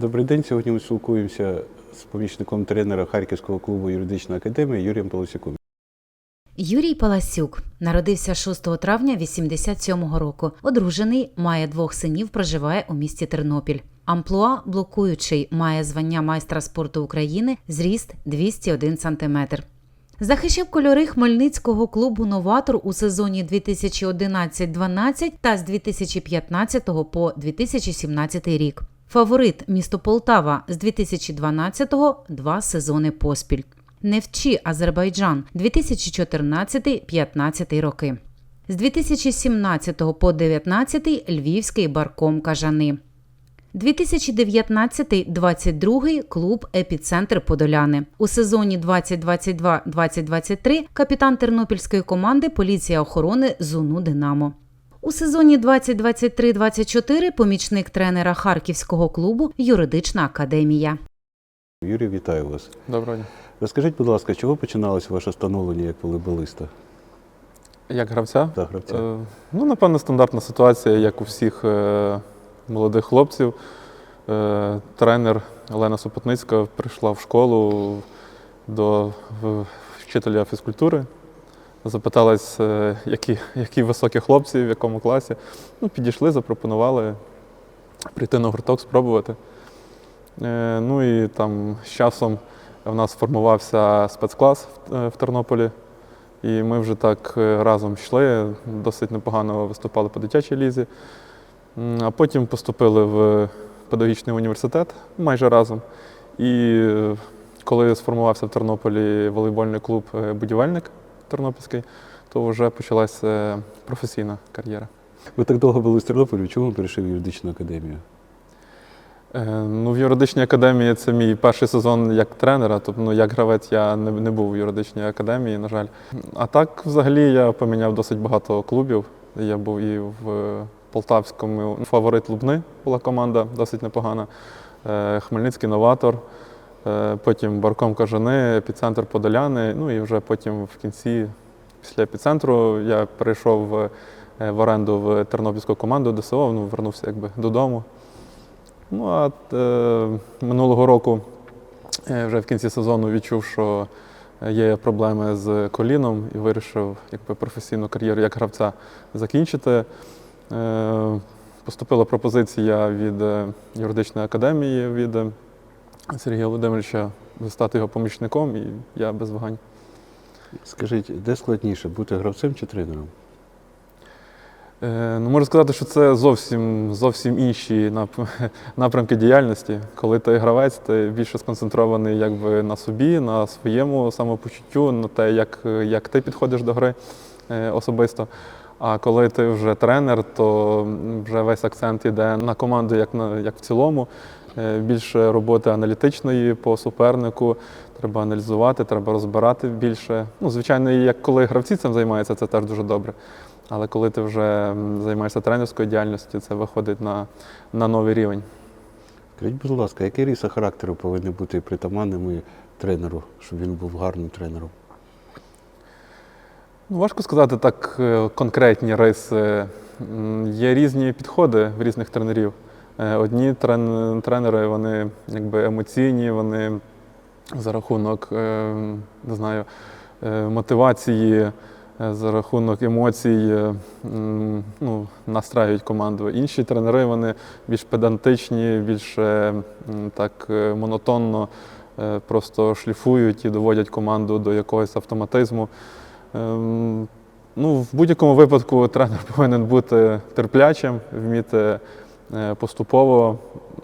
Добрий день. Сьогодні ми спілкуємося з помічником тренера Харківського клубу юридичної академії Юрієм Полосюком. Юрій Паласюк народився 6 травня 87-го року. Одружений, має двох синів, проживає у місті Тернопіль. Амплуа блокуючий, має звання майстра спорту України, зріст 201 см. Захищав кольори Хмельницького клубу Новатор у сезоні 2011-12 та з 2015 по 2017 рік. Фаворит місто Полтава з 2012-го два сезони поспіль. Невчі Азербайджан 2014-15 роки. З 2017 по 2019 Львівський барком Кажани. 2019-22 клуб Епіцентр Подоляни. У сезоні 2022-2023 капітан тернопільської команди Поліція охорони Зуну Динамо. У сезоні 2023-24 помічник тренера Харківського клубу Юридична академія. Юрій, вітаю вас. Доброго дня. Розкажіть, будь ласка, чого починалось ваше становлення як волейболиста Як гравця? та гравця? Е, ну, напевно, стандартна ситуація, як у всіх е, молодих хлопців. Е, тренер Олена Супотницька прийшла в школу до в- вчителя фізкультури. Запиталась, е, які, які високі хлопці, в якому класі. Ну, підійшли, запропонували прийти на гурток, спробувати. Е, ну і там з часом в нас формувався спецклас в, е, Тернополі. І ми вже так разом йшли, досить непогано виступали по дитячій лізі. А потім поступили в педагогічний університет майже разом. І коли сформувався в Тернополі волейбольний клуб Будівельник Тернопільський, то вже почалася е, професійна кар'єра. Ви так довго були в Тернополі, чому перейшли в юридичну академію? Е, Ну, в юридичній академії це мій перший сезон як тренера, тобто ну, як гравець я не, не був в юридичній академії, на жаль. А так, взагалі, я поміняв досить багато клубів. Я був і в Полтавському фаворит Лубни була команда досить непогана. Е, Хмельницький новатор, потім Барком Кажани, епіцентр Подоляни. Ну і вже потім в кінці, після епіцентру, я перейшов в, е, в оренду в тернопільську команду ДСО, ну, вернувся якби додому. Ну а е, минулого року е, вже в кінці сезону відчув, що є проблеми з коліном і вирішив якби, професійну кар'єру як гравця закінчити. Е, поступила пропозиція від е, юридичної академії від е, Сергія Володимировича стати його помічником, і я без вагань. Скажіть, де складніше бути гравцем чи тренером? Е, Ну, можу сказати, що це зовсім, зовсім інші нап- напрямки діяльності. Коли ти гравець, ти більше сконцентрований якби, на собі, на своєму самопочуттю, на те, як, як ти підходиш до гри е, особисто. А коли ти вже тренер, то вже весь акцент йде на команду як, на, як в цілому. Е, Більше роботи аналітичної по супернику, треба аналізувати, треба розбирати більше. Ну, звичайно, як коли гравці цим займаються, це теж дуже добре. Але коли ти вже займаєшся тренерською діяльністю, це виходить на, на новий рівень. Скажіть, будь ласка, які риси характеру повинні бути притаманними тренеру, щоб він був гарним тренером? Ну, важко сказати так е, конкретні риси. Є різні підходи в різних тренерів. Е, Одні тренери вони якби емоційні, вони за рахунок е, не знаю, е, мотивації, за рахунок емоцій ну, настраюють команду. Інші тренери вони більш педантичні, більш так монотонно просто шліфують і доводять команду до якогось автоматизму. Ну, в будь-якому випадку тренер повинен бути терплячим, вміти поступово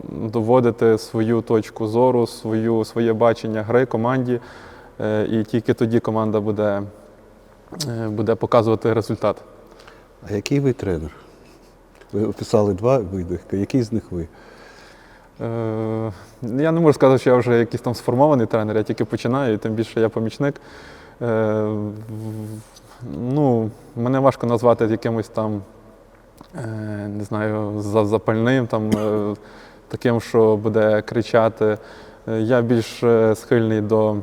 доводити свою точку зору, свою, своє бачення гри команді, е, і тільки тоді команда буде, е, буде показувати результат. А який ви тренер? Ви описали два види. Який з них ви? Е, Я не можу сказати, що я вже якийсь там сформований тренер, я тільки починаю, і тим більше я помічник. Е, Ну, мене важко назвати якимось там, е, не знаю, за- запальним, там, е, таким, що буде кричати. Е, Я більш е, схильний до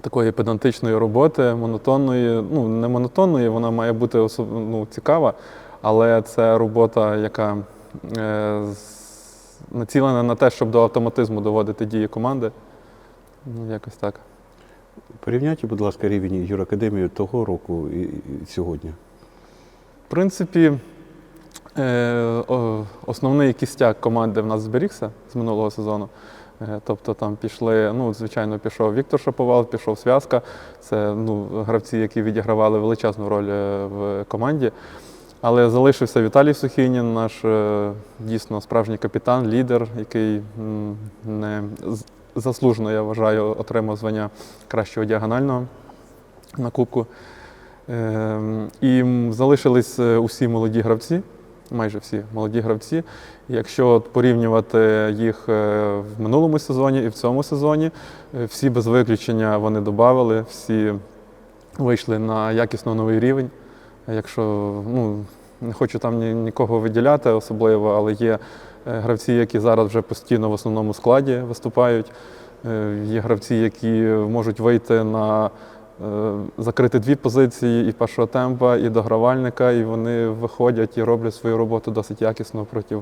такої педантичної роботи, монотонної, ну, не монотонної, вона має бути особ- ну, цікава, але це робота, яка е, націлена на те, щоб до автоматизму доводити дії команди. Ну, якось так. Порівняйте, будь ласка, рівень юракадемії того року і, сьогодні. В принципі, е, основний кістяк команди в нас зберігся з минулого сезону. Е, Тобто там пішли, ну, звичайно, пішов Віктор Шаповал, пішов Связка. Це ну, гравці, які відігравали величезну роль е, в команді. Але залишився Віталій Сухінін, наш е, дійсно справжній капітан, лідер, який не заслужено, я вважаю, отримав звання кращого діагонального на кубку. Ем, І залишились е, усі молоді гравці, майже всі молоді гравці. Якщо порівнювати їх е, в минулому сезоні і в цьому сезоні, е, всі без виключення вони додали, всі вийшли на якісно новий рівень. Якщо ну, не хочу там ні- нікого виділяти особливо, але є е, гравці, які зараз вже постійно в основному складі виступають. Є гравці, які можуть вийти на закрити дві позиції і першого темпа, і догравальника, і вони виходять і роблять свою роботу досить якісно проти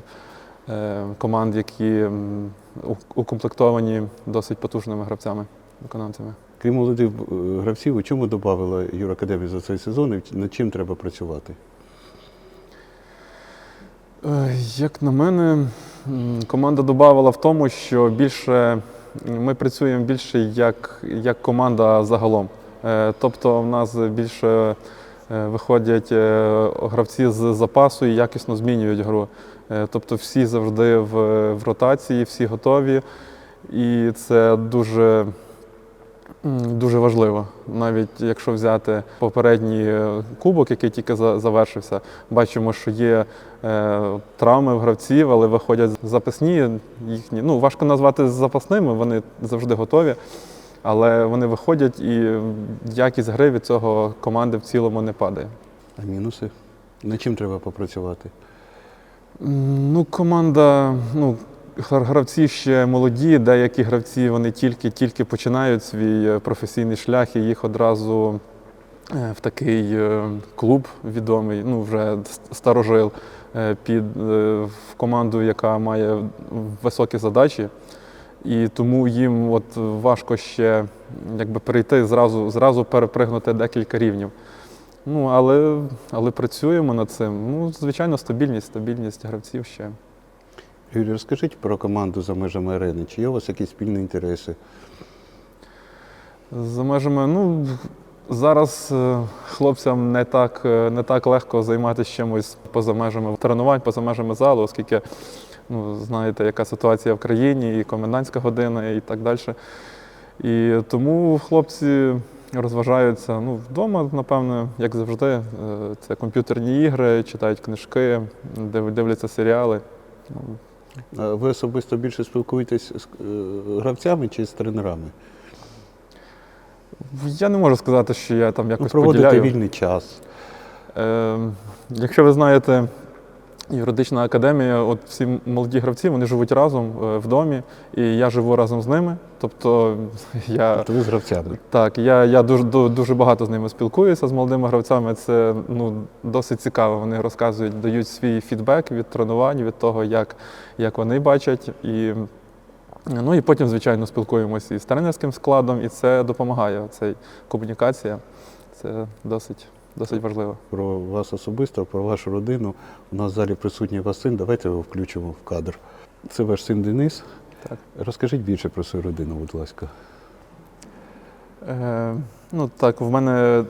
е, команд, які укомплектовані досить потужними гравцями, виконавцями. Крім молодих е, гравців, у чому додавала Юракадемія за цей сезон і над чим треба працювати? Е, Як на мене, команда додавала в тому, що більше ми працюємо більше як, як команда загалом. Е, Тобто в нас більше е, виходять е, гравці з запасу і якісно змінюють гру. Тобто всі завжди в, ротації, всі готові. І це дуже, дуже важливо. Навіть якщо взяти попередній кубок, який тільки завершився, бачимо, що є травми в гравців, але виходять запасні їхні. Ну, важко назвати запасними, вони завжди готові. Але вони виходять і якість гри від цього команди в цілому не падає. А мінуси? Над чим треба попрацювати? Ну, команда, ну, гравці ще молоді, деякі гравці вони тільки-тільки починають свій е, професійний шлях і їх одразу е, в такий е, клуб відомий, ну вже старожил, під в команду, яка має високі задачі. І тому їм от важко ще якби перейти зразу, зразу перепригнути декілька рівнів. Ну, але, але працюємо над цим. Ну, звичайно, стабільність, стабільність гравців ще. Юрій, розкажіть про команду за межами арени. Чи є у вас якісь спільні інтереси? За межами, ну, зараз е, хлопцям не так, е, не так легко займатися чимось поза межами тренувань, поза межами залу, оскільки ну, знаєте, яка ситуація в країні, і комендантська година, і так далі. І тому хлопці розважаються ну, вдома, напевно, як завжди. Е, Це комп'ютерні ігри, читають книжки, дивляться серіали. Ну, Ви особисто більше спілкуєтесь з е, гравцями чи з тренерами? Я не можу сказати, що я там якось проводите поділяю. вільний час. Е, якщо ви знаєте, юридична академія, от всі молоді гравці, вони живуть разом е, в домі, і я живу разом з ними. Тобто я, Тобто ви з гравцями. так, я, я дуже, ду- дуже багато з ними спілкуюся з молодими гравцями. Це ну, досить цікаво. Вони розказують, дають свій фідбек від тренувань, від того, як, як вони бачать. І, ну, і потім, звичайно, спілкуємося із тренерським складом, і це допомагає. Цей комунікація. Це досить, досить важливо. Про вас особисто, про вашу родину. У нас в залі присутній ваш син. Давайте його включимо в кадр. Це ваш син Денис. Так. Розкажіть більше про свою родину, будь ласка. Е, ну так, в мене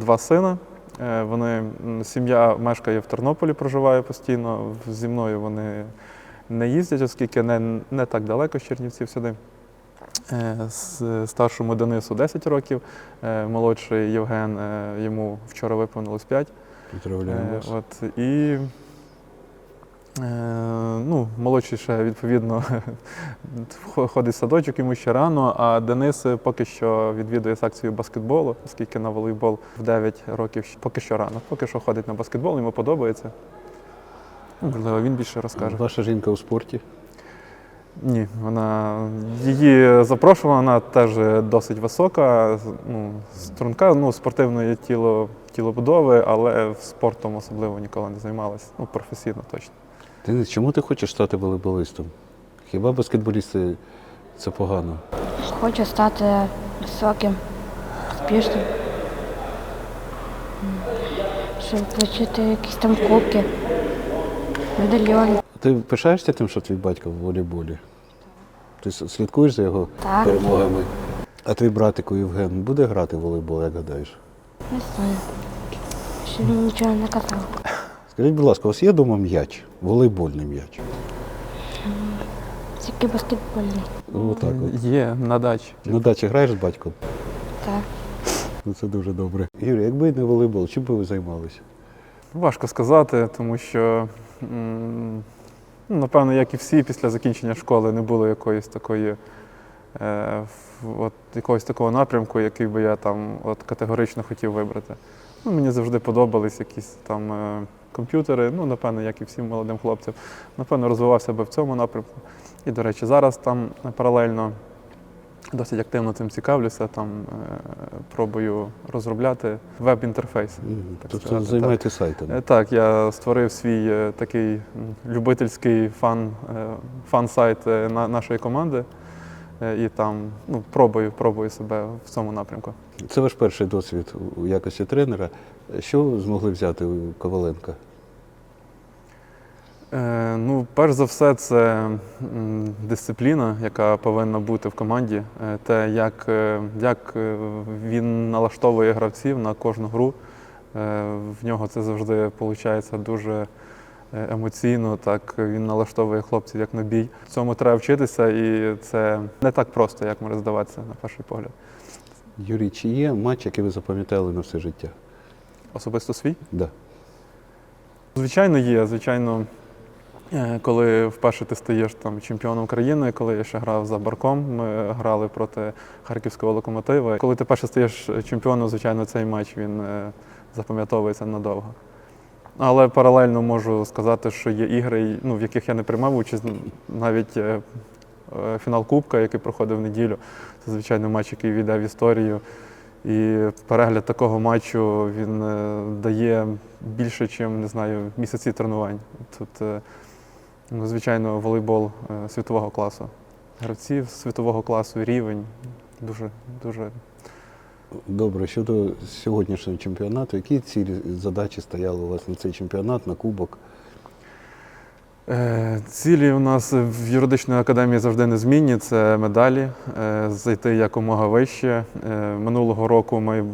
два сина. Е, вони, сім'я мешкає в Тернополі, проживає постійно. Зі мною вони не їздять, оскільки не, не так далеко з Чернівців сюди. Е, старшому Денису 10 років, е, молодший Євген, е, йому вчора виповнилось 5. Поздравляю Е, вас. От, і ну, молодший ще, відповідно, ходить в садочок йому ще рано, а Денис поки що відвідує секцію баскетболу, оскільки на волейбол в 9 років поки що рано. Поки що ходить на баскетбол, йому подобається. Можливо, він більше розкаже. Ваша жінка у спорті. Ні, вона її запрошувала, вона теж досить висока, ну, струнка, ну, спортивне тіло, тілобудови, але спортом особливо ніколи не займалася. Ну, професійно точно. Денис, чому ти хочеш стати волейболистом? Хіба баскетболісти це погано? Хочу стати високим, успішним. Щоб отримати якісь там кубки, медальйони. Ти пишаєшся тим, що твій батько в волейболі? Ти слідкуєш за його Так. перемогами? А твій братику Євген буде грати в волейбол, як гадаєш? Не знаю. Ще він нічого не казав. Скажіть, будь ласка, у вас є вдома м'яч, волейбольний м'яч? Тільки баскетбольний. Ну, отак от. Є на дачі. На дачі граєш з батьком? Так. Ну, це дуже добре. Юрій, якби не волейбол, чим би ви займалися? Важко сказати, тому що, напевно, як і всі, після закінчення школи не було якоїсь такої, е, от, якогось такого напрямку, який би я там от, категорично хотів вибрати. Ну, мені завжди подобались якісь там е, комп'ютери, ну, напевно, як і всім молодим хлопцям. Напевно, розвивався би в цьому напрямку. І, до речі, зараз там е, паралельно досить активно цим цікавлюся, там е, пробую розробляти веб-інтерфейс. Тобто сказати, займаєтесь сайтами. Е, Так, я створив свій е, такий любительський фан, е, фан-сайт е, на- нашої команди. Е, І там ну, пробую, пробую себе в цьому напрямку. Це ваш перший досвід у- у якості тренера. Що ви змогли взяти у Коваленка? Е, ну, перш за все, це дисципліна, яка повинна бути в команді. Е, Те, як, е, як він налаштовує гравців на кожну гру. В нього це завжди виходить дуже емоційно. Так він налаштовує хлопців як на бій. Цьому треба вчитися, і це не так просто, як може здаватися на перший погляд. Юрій, чи є матч, який ви запам'ятали на все життя? Особисто свій. Да. Звичайно, є. Звичайно, коли вперше ти стаєш там чемпіоном країни, коли я ще грав за барком, ми грали проти харківського локомотива. Коли ти перше стаєш чемпіоном, звичайно, цей матч він е, запам'ятовується надовго. Але паралельно можу сказати, що є ігри, ну, в яких я не приймав участь, навіть е, е, фінал Кубка, який проходив в неділю. Це, звичайно, матч, який війде в історію. І перегляд такого матчу він е, дає більше, ніж не знаю, місяці тренувань. Тут, е, ну, звичайно, волейбол е, світового класу. Гравців світового класу, рівень дуже, дуже. Добре, щодо сьогоднішнього чемпіонату, які цілі задачі стояли у вас на цей чемпіонат, на кубок? Е, Цілі у нас в юридичної академії завжди незмінні. Це медалі, е, зайти якомога вище. Минулого року ми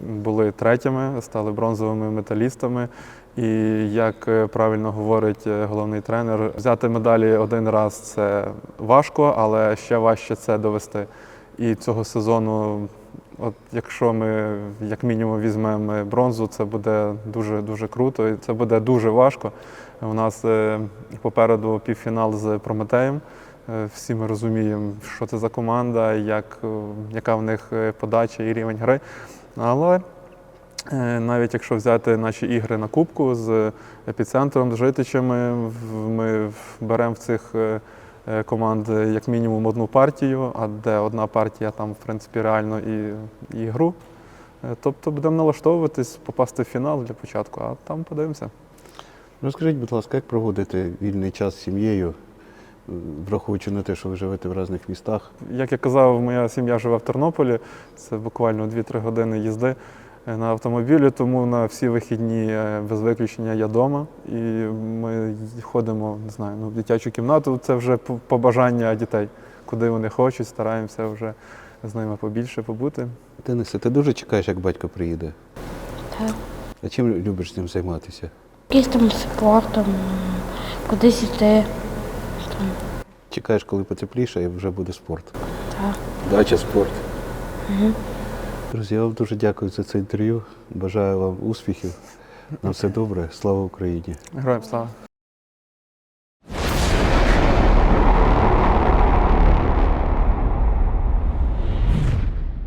були третіми, стали бронзовими металістами. І як е, правильно говорить е, головний тренер, взяти медалі один раз це важко, але ще важче це довести. І цього сезону, от якщо ми як мінімум візьмемо бронзу, це буде дуже дуже круто, і це буде дуже важко. У нас е, попереду півфінал з Прометеєм. Всі ми розуміємо, що це за команда, як, яка в них подача і рівень гри. Але навіть якщо взяти наші ігри на Кубку з епіцентром, з житичами, ми беремо в цих е, е, команд е, як мінімум одну партію, а де одна партія там, в принципі, реально і, і гру. Е, Тобто будемо налаштовуватись, попасти в фінал для початку, а там подивимося. Розкажіть, будь ласка, як проводити вільний час з сім'єю, е, враховуючи на те, що ви живете в різних містах? Як я казав, моя сім'я живе в Тернополі. Це буквально 2-3 години їзди е, на автомобілі, тому на всі вихідні е, без виключення я вдома. І ми ходимо, не знаю, ну, в дитячу кімнату. Це вже по- побажання дітей, куди вони хочуть, стараємося вже з ними побільше побути. Денисе, ти дуже чекаєш, як батько приїде? Так. А чим любиш з ним займатися? Якийсь там спортом, кудись йти. Чекаєш, коли потепліше, і вже буде спорт. Так. Дача спорт. Друзі, я вам дуже дякую за це інтерв'ю. Бажаю вам успіхів. На все добре. Слава Україні! Героям слава!